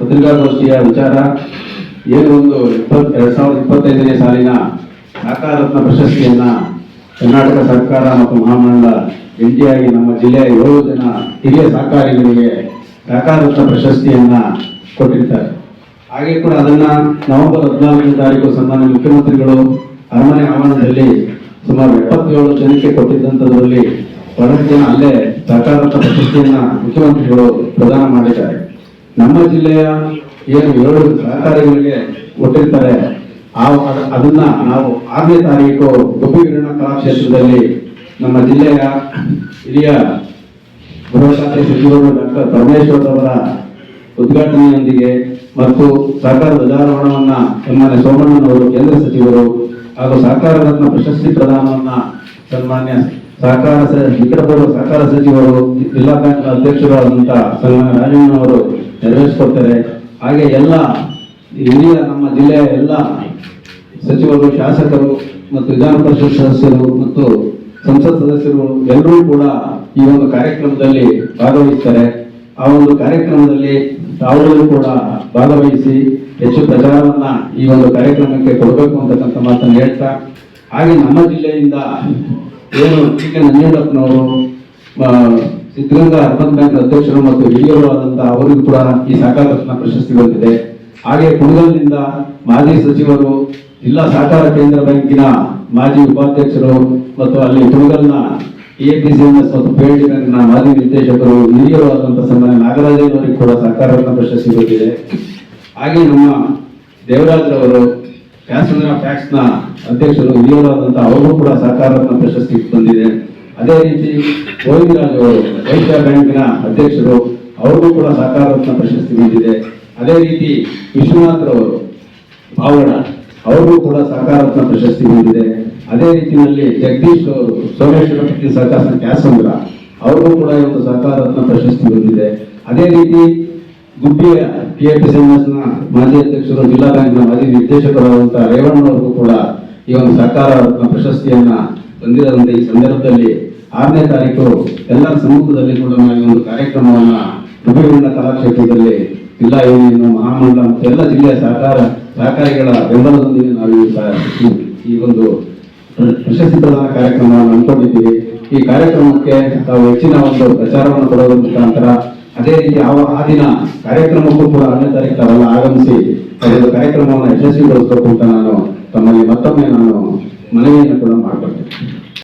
ಪತ್ರಿಕಾಗೋಷ್ಠಿಯ ವಿಚಾರ ಏನು ಒಂದು ಇಪ್ಪತ್ ಎರಡ್ ಸಾವಿರದ ಇಪ್ಪತ್ತೈದನೇ ಸಾಲಿನ ಸಾಕಾರತ್ನ ಪ್ರಶಸ್ತಿಯನ್ನ ಕರ್ನಾಟಕ ಸರ್ಕಾರ ಮತ್ತು ಮಹಾಮಂಡಲ ಜಂಟಿಯಾಗಿ ನಮ್ಮ ಜಿಲ್ಲೆಯ ಏಳು ಜನ ಹಿರಿಯ ಸಹಕಾರಿಗಳಿಗೆ ಸಹಕಾರತ್ನ ಪ್ರಶಸ್ತಿಯನ್ನ ಕೊಟ್ಟಿರ್ತಾರೆ ಹಾಗೆ ಕೂಡ ಅದನ್ನ ನವೆಂಬರ್ ಹದಿನಾಲ್ಕನೇ ತಾರೀಕು ಸನ್ಮಾನ್ಯ ಮುಖ್ಯಮಂತ್ರಿಗಳು ಅರಮನೆ ಆವರಣದಲ್ಲಿ ಸುಮಾರು ಎಪ್ಪತ್ತೇಳು ಜನಕ್ಕೆ ಕೊಟ್ಟಿದ್ದಂಥದ್ರಲ್ಲಿ ಬಹಳಷ್ಟು ಅಲ್ಲೇ ಸಹಕಾರತ್ನ ಪ್ರಶಸ್ತಿಯನ್ನ ಮುಖ್ಯಮಂತ್ರಿಗಳು ಪ್ರದಾನ ಮಾಡಿದ್ದಾರೆ. ನಮ್ಮ ಜಿಲ್ಲೆಯ ಏನು ಏಳು ಸಹಕಾರಿಗಳಿಗೆ ಕೊಟ್ಟಿರ್ತಾರೆ, ಆ ಅದ- ಅದನ್ನ ನಾವು ಆರನೇ ತಾರೀಕು ಗುಬ್ಬಿಗಿರಣ ಕಲಾಕ್ಷೇತ್ರದಲ್ಲಿ ನಮ್ಮ ಜಿಲ್ಲೆಯ ಹಿರಿಯ ಗೃಹ ಖಾತೆ ಸಚಿವರು ಡಾಕ್ಟರ್ ಪರಮೇಶ್ವರ್ ಅವರ ಉದ್ಘಾಟನೆಯೊಂದಿಗೆ ಮತ್ತು ಸರ್ಕಾರ ಧ್ವಜಾರೋಹಣವನ್ನ ಸನ್ಮಾನ್ಯ ಸೋಮಣ್ಣನವರು, ಕೇಂದ್ರ ಸಚಿವರು ಹಾಗೂ ಸಹಕಾರ ರತ್ನ ಪ್ರಶಸ್ತಿ ಪ್ರದಾನವನ್ನ ಸನ್ಮಾನ್ಯ ಸಹಕಾರ ನಿಕಟಪೂರ್ವ ಸಹಕಾರ ಸಚಿವರು, ಜಿಲ್ಲಾ ಬ್ಯಾಂಕ್ ಅಧ್ಯಕ್ಷರಾದಂತಹ ಸನ್ಮಾನ್ಯ ರಾಜಣ್ಣನವರು ನೆರವೇರಿಸಿಕೊಡ್ತಾರೆ ಹಾಗೆ ಎಲ್ಲ ಹಿರಿಯ ನಮ್ಮ ಜಿಲ್ಲೆಯ ಎಲ್ಲ ಸಚಿವರು, ಶಾಸಕರು ಮತ್ತು ವಿಧಾನ ಪರಿಷತ್ ಸದಸ್ಯರು ಮತ್ತು ಸಂಸತ್ ಸದಸ್ಯರು ಎಲ್ಲರೂ ಕೂಡ ಈ ಒಂದು ಕಾರ್ಯಕ್ರಮದಲ್ಲಿ ಭಾಗವಹಿಸ್ತಾರೆ. ಆ ಒಂದು ಕಾರ್ಯಕ್ರಮದಲ್ಲಿ ತಾವೆಲ್ಲರೂ ಕೂಡ ಭಾಗವಹಿಸಿ ಹೆಚ್ಚು ಪ್ರಚಾರವನ್ನ ಈ ಒಂದು ಕಾರ್ಯಕ್ರಮಕ್ಕೆ ಕೊಡಬೇಕು ಅಂತಕ್ಕಂಥ ಮಾತನ್ನು ಹೇಳ್ತಾ, ಹಾಗೆ ನಮ್ಮ ಜಿಲ್ಲೆಯಿಂದ ಏನು ಟಿ ಕೆ ನಂಜುಂಡಪ್ಪನವರು ಸಿದ್ಧಗಂಗಾ ಅರ್ಬನ್ ಬ್ಯಾಂಕ್ ಅಧ್ಯಕ್ಷರು ಮತ್ತು ಹಿರಿಯರು ಆದಂತಹ ಅವರಿಗೂ ಕೂಡ ಈ ಸಹಕಾರ ರತ್ನ ಪ್ರಶಸ್ತಿ ಬಂದಿದೆ. ಹಾಗೆ ಕುಣಗಲ್ನಿಂದ ಮಾಜಿ ಸಚಿವರು ಜಿಲ್ಲಾ ಸಹಕಾರ ಕೇಂದ್ರ ಬ್ಯಾಂಕಿನ ಮಾಜಿ ಉಪಾಧ್ಯಕ್ಷರು ಮತ್ತು ಅಲ್ಲಿ ಕುಣಗಲ್ನ ಎಸ್ ಮತ್ತು ಪಿಎಲ್ಡಿ ಬ್ಯಾಂಕ್ನ ಮಾಜಿ ನಿರ್ದೇಶಕರು ಹಿರಿಯರು ಆದಂತಹ ಸನ್ಮಾನ್ಯ ನಾಗರಾಜನವರಿಗೆ ಕೂಡ ಸಹಕಾರ ರತ್ನ ಪ್ರಶಸ್ತಿ ಬಂದಿದೆ. ಹಾಗೆ ನಮ್ಮ ದೇವರಾಜ್ರವರು ಕ್ಯಾಸಂದ್ರ ಫ್ಯಾಕ್ಸ್ನ ಅಧ್ಯಕ್ಷರು, ಹಿರಿಯರಾದಂತಹ ಅವರು ಕೂಡ ಸಹಕಾರ ರತ್ನ ಪ್ರಶಸ್ತಿ ಬಂದಿದೆ. ಅದೇ ರೀತಿ ಗೋವಿಂದರಾಜ್ ಅವರು ಬ್ಯಾಂಕಿನ ಅಧ್ಯಕ್ಷರು, ಅವ್ರಿಗೂ ಕೂಡ ಸಹಕಾರ ರತ್ನ ಪ್ರಶಸ್ತಿ ನೀಡಿದೆ. ಅದೇ ರೀತಿ ವಿಶ್ವನಾಥ್ ರವರು ಪಾವಗಡ ಅವ್ರಿಗೂ ಕೂಡ ಸಹಕಾರ ರತ್ನ ಪ್ರಶಸ್ತಿ ನೀಡಿದೆ. ಅದೇ ರೀತಿಯಲ್ಲಿ ಜಗದೀಶ್ ಅವರು ಸೋಮೇಶ್ವರ ಪಟ್ಟಿ ಸಹಕಾರ ಕ್ಯಾಸಂದ್ರ, ಅವ್ರಿಗೂ ಕೂಡ ಇವತ್ತು ಸಹಕಾರ ರತ್ನ ಪ್ರಶಸ್ತಿ ಬಂದಿದೆ. ಅದೇ ರೀತಿ ಗುಬ್ಬಿಯ ಕೆಎಪಿಎಸ್ಎಂಎಸ್ನ ಮಾಜಿ ಅಧ್ಯಕ್ಷರು, ಜಿಲ್ಲಾ ಬ್ಯಾಂಕ್ನ ಮಾಜಿ ನಿರ್ದೇಶಕರಾದಂತಹ ರೇವಣ್ಣವರಿಗೂ ಕೂಡ ಈ ಒಂದು ಸಹಕಾರ ಪ್ರಶಸ್ತಿಯನ್ನ ಬಂದಿರೋದಂತ ಈ ಸಂದರ್ಭದಲ್ಲಿ ಆರನೇ ತಾರೀಕು ಎಲ್ಲರ ಸಮ್ಮುಖದಲ್ಲಿ ಕೂಡ ನಾವು ಈ ಒಂದು ಕಾರ್ಯಕ್ರಮವನ್ನ ಗುಬ್ಬಿಗಣ್ಣ ಕಲಾಕ್ಷೇತ್ರದಲ್ಲಿ ಜಿಲ್ಲಾ ಯೂನಿಯನ್ ಮಹಾಮಂಡಲ ಮತ್ತು ಎಲ್ಲ ಜಿಲ್ಲೆಯ ಸಹಕಾರ ಸಹಕಾರಿಗಳ ಬೆಂಬಲದೊಂದಿಗೆ ನಾವು ಈ ಒಂದು ಪ್ರ- ಪ್ರಶಸ್ತಿ ಪ್ರದಾನ ಕಾರ್ಯಕ್ರಮವನ್ನು ಹಮ್ಮಿಕೊಂಡಿದ್ದೀವಿ. ಈ ಕಾರ್ಯಕ್ರಮಕ್ಕೆ ತಾವು ಹೆಚ್ಚಿನ ಒಂದು ಪ್ರಚಾರವನ್ನು ಕೊಡೋದ್ರ ಮುಖಾಂತರ ಅದೇ ರೀತಿ ಆ ದಿನ ಕಾರ್ಯಕ್ರಮಕ್ಕೂ ಕೂಡ ಆರನೇ ತಾರೀಕು ತಾವೆಲ್ಲ ಆಗಮಿಸಿ ಒಂದು ಕಾರ್ಯಕ್ರಮವನ್ನು ಯಶಸ್ವಿಗೊಳಿಸಬೇಕು ಅಂತ ನಾನು ತಮ್ಮಲ್ಲಿ ಮತ್ತೊಮ್ಮೆ ನಾನು ಮನವಿಯನ್ನು ಕೂಡ ಮಾಡ್ಕೊಳ್ತೇನೆ.